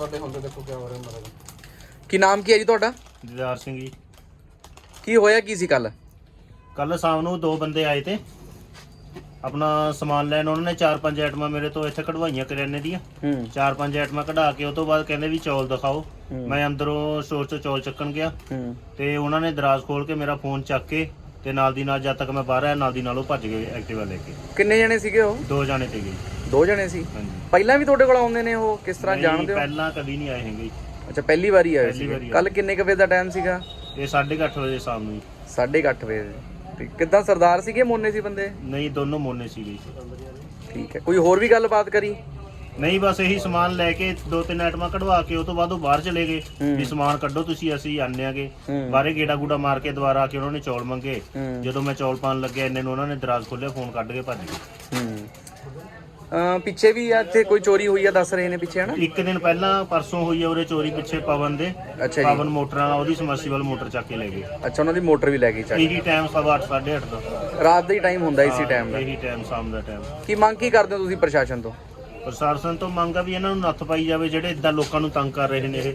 ਤੁਹਾਡੇ ਹੁੰਦੇ ਦੇਖੋ ਕੀ ਹੋ ਰਿਹਾ ਮਹਾਰਾਜ। ਕੀ ਨਾਮ ਕੀ ਹੈ ਜੀ ਤੁਹਾਡਾ? ਦਿਦਾਰ ਸਿੰਘ ਜੀ। ਕੀ ਹੋਇਆ ਕੀ ਸੀ ਕੱਲ ਕੱਲ ਸ਼ਾਮ ਨੂੰ ਦੋ ਬੰਦੇ ਆਏ ਤੇ। ਆਪਣਾ ਸਮਾਨ ਲੈਣ ਉਹਨਾਂ ਨੇ ਚਾਰ ਪੰਜ ਆਈਟਮਾਂ ਮੇਰੇ ਤੋਂ ਇੱਥੇ ਕਢਵਾਈਆਂ ਕਰਿਆਨੇ ਦੀਆਂ। ਹੂੰ। ਚਾਰ ਪੰਜ ਆਈਟਮਾਂ ਕਢਾ ਕੇ ਉਹ ਤੋਂ ਬਾਅਦ ਕਹਿੰਦੇ ਵੀ ਚੌਲ ਦਿਖਾਓ। ਮੈਂ ਅੰਦਰੋਂ ਸਟੋਰ ਚੋਂ ਚੌਲ ਚੱਕਣ ਗਿਆ। ਹੂੰ। ਤੇ ਉਹਨਾਂ ਨੇ ਦਰਾਜ਼ ਖੋਲ ਕੇ ਮੇਰਾ ਫੋਨ ਚੱਕ ਕੇ ਤੇ ਨਾਲ ਦੀ ਨਾਲ ਜਦ ਤੱਕ ਮੈਂ ਬਾਹਰ ਆਇਆ ਨਾਲ ਦੀ ਨਾਲ ਉਹ ਭੱਜ ਗਏ ਐਕਟਿਵਾ ਲੈ ਕੇ। ਕਿੰਨੇ ਜਣੇ ਸੀਗੇ ਉਹ? ਦੋ ਜਾਣੇ ਗਏ ਦੋ ਜਣੇ ਸੀ। ਹਾਂਜੀ। ਪਹਿਲਾਂ ਵੀ ਤੁਹਾਡੇ ਕੋਲ ਆਉਂਦੇ ਨੇ ਉਹ? ਕਿਸ ਤਰ੍ਹਾਂ ਨਹੀਂ, ਜਾਣਦੇ ਹੋ? ਪਹਿਲਾਂ ਕਦੀ ਨਹੀਂ ਆਏ ਹੈਗੇ ਜੀ। ਅੱਛਾ ਪਹਿਲੀ ਵਾਰੀ ਆਏ ਪਹਿਲੀ ਵਾਰੀ ਸੀ ਆਏ। ਕੱਲ ਕਿੰਨੇ ਕੁ ਵਜੇ ਦਾ ਟਾਈਮ ਸੀਗਾ? ਇਹ 8:30 ਵਜੇ ਸ਼ਾਮ ਨੂੰ ਜੀ। 8:30 ਵਜੇ। ਤੇ ਕਿੱਦਾਂ ਸਰਦਾਰ ਸੀਗੇ ਮੋਨੇ ਸੀ ਬੰਦੇ? ਨਹੀਂ ਦੋਨੋਂ ਮੋਨੇ ਸੀਗੇ ਜੀ। ਠੀਕ ਹੈ। ਕੋਈ ਹੋਰ ਵੀ ਗੱਲਬਾਤ ਕਰੀ? ਨਹੀਂ ਬਸ ਇਹੀ ਸਮਾਨ ਲੈ ਕੇ ਦੋ ਤਿੰਨ ਆਈਟਮਾਂ ਕਢਵਾ ਕੇ ਉਹ ਤੋਂ ਬਾਅਦ ਉਹ ਬਾਹਰ ਚਲੇ ਗਏ। ਹੂੰ। ਵੀ ਸਮਾਨ ਕੱਢੋ ਤੁਸੀਂ ਅਸੀਂ ਆਨੇ ਆਗੇ। ਹੂੰ। ਬਾਹਰੇ ਗੇੜਾ ਗੂੜਾ ਮਾਰ ਕੇ ਦੁਬਾਰਾ ਆ ਕੇ ਉਹਨਾਂ ਨੇ ਚੌਲ ਮੰਗੇ। ਹੂੰ। ਜਦੋਂ ਮੈਂ ਚੌਲ ਪਾਣ ਲੱਗਿਆ ਇੰਨੇ ਨੂੰ ਉਹਨਾਂ ਨੇ ਦਰਾਜ਼ ਖੋਲਿਆ ਫੋਨ ਕੱਢ ਕੇ ਭੱਜ ਗਏ। ਹੂੰ। ਪਿੱਛੇ ਵੀ ਇੱਥੇ ਕੋਈ ਚੋਰੀ ਹੋਈ ਆ ਦੱਸ ਰਹੇ ਨੇ ਪਿੱਛੇ ਹਨਾ? ਇੱਕ ਦਿਨ ਪਹਿਲਾਂ ਪਰਸੋਂ ਹੋਈ ਆ ਉਰੇ ਚੋਰੀ ਪਿੱਛੇ ਪਵਨ ਦੇ। ਅੱਛਾ ਜੀ। ਪਵਨ ਮੋਟਰਾਂ ਨਾਲ ਉਹਦੀ ਸਮਰਸੀਬਲ ਮੋਟਰ ਚੱਕ ਕੇ ਲੈ ਗਏ। ਅੱਛਾ ਉਹਨਾਂ ਦੀ ਮੋਟਰ ਵੀ ਲੈ ਗਈ ਚੱਕ ਇਹੀ ਟਾਈਮ ਸਵਾ ਅੱਠ, ਸਾਢੇ 8:30 ਦਾ। ਰਾਤ ਦਾ ਹੀ ਟਾਈਮ ਹੁੰਦਾ ਇਸੇ ਟਾਈਮ ਦਾ। ਇਹੀ ਟਾਈਮ ਸ਼ਾਮ ਦਾ ਟਾਈਮ ਕੀ ਮੰਗ ਕੀ ਕਰਦੇ ਹੋ ਤੁਸੀਂ ਪ੍ਰਸ਼ਾਸਨ ਤੋਂ? ਪ੍ਰਸ਼ਾਸਨ ਤੋਂ ਮੰਗ ਆ ਵੀ ਇਹਨਾਂ ਨੂੰ ਨੱਥ ਪਾਈ ਜਾਵੇ ਜਿਹੜੇ ਇਦਾਂ ਲੋਕਾਂ ਨੂੰ ਤੰਗ ਕਰ ਰਹੇ ਨੇ ਇਹ।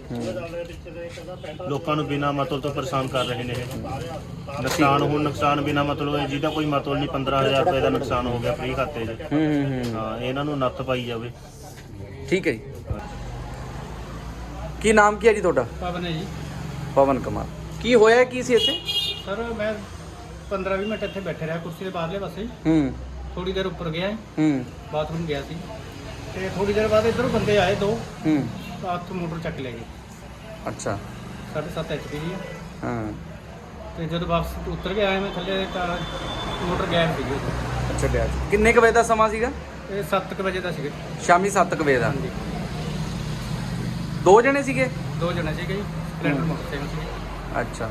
ਲੋਕਾਂ ਨੂੰ ਬਿਨਾਂ ਮਤਲਬ ਤੋਂ ਪਰੇਸ਼ਾਨ ਕਰ ਰਹੇ ਨੇ ਇਹ। ਨੁਕਸਾਨ ਹੁਣ ਨੁਕਸਾਨ ਬਿਨਾਂ ਮਤਲਬ ਹੈ ਜਿਹਦਾ ਕੋਈ ਮਤਲਬ ਨਹੀਂ 15000 ਰੁਪਏ ਦਾ ਨੁਕਸਾਨ ਹੋ ਗਿਆ ਫ੍ਰੀ ਖਾਤੇ 'ਚ। ਹੂੰ ਇਹਨਾਂ ਨੂੰ ਨੱਥ ਪਾਈ ਜਾਵੇ। ਠੀਕ ਹੈ ਜੀ। ਕੀ ਨਾਮ ਕੀ ਹੈ ਜੀ ਤੁਹਾਡਾ? ਪਵਨ ਹੈ ਜੀ। ਪਵਨ ਕੁਮਾਰ। ਕੀ ਹੋਇਆ ਕੀ ਸੀ ਇੱਥੇ? ਸਰ ਮੈਂ 15-20 ਮਿੰਟ ਇੱਥੇ ਬੈਠੇ ਰਿਹਾ ਕੁਰਸੀ ਦੇ ਬਾਹਰਲੇ ਪਾਸੇ। ਹੂੰ। ਥੋੜੀ ਦੇਰ ਉੱਪਰ ਗਿਆ। ਹੂੰ। ਬਾਥਰੂਮ ਗਿਆ ਸੀ। ਤੇ ਥੋੜੀ ਦੇਰ ਬਾਅਦ ਇੱਧਰੋਂ ਬੰਦੇ ਆਏ ਦੋ। ਹੂੰ। ਹੱਥ ਮੋਟਰ ਚੱਕ ਲੈ ਗਏ। ਅੱਛਾ। 7.5 ਐਚਪੀ ਦੀ ਹੈ ਹਾਂ। ਤੇ ਜਦੋਂ ਵਾਪਸ ਉਤਰ ਕੇ ਆਇਆ ਮੈਂ ਥੱਲੇ ਤਾਂ ਮੋਟਰ ਗੈਪ ਸੀਗੀ ਉੱਥੇ। ਅੱਛਾ ਬਿਆਜ ਕਿੰਨੇ ਕੁ ਵਜੇ ਦਾ ਸਮਾਂ ਸੀਗਾ? ਇਹ 7 ਵਜੇ ਦਾ ਸੀਗਾ। ਸ਼ਾਮੀ 7 ਵਜੇ ਦਾ। ਹਾਂਜੀ। ਦੋ ਜਣੇ ਸੀਗੇ? ਦੋ ਜਣੇ ਸੀਗੇ ਜੀ ਸਪਲੈਂਡਰ ਮੋਟਰਸਾਈਕਲ ਸੀਗੇ। ਅੱਛਾ।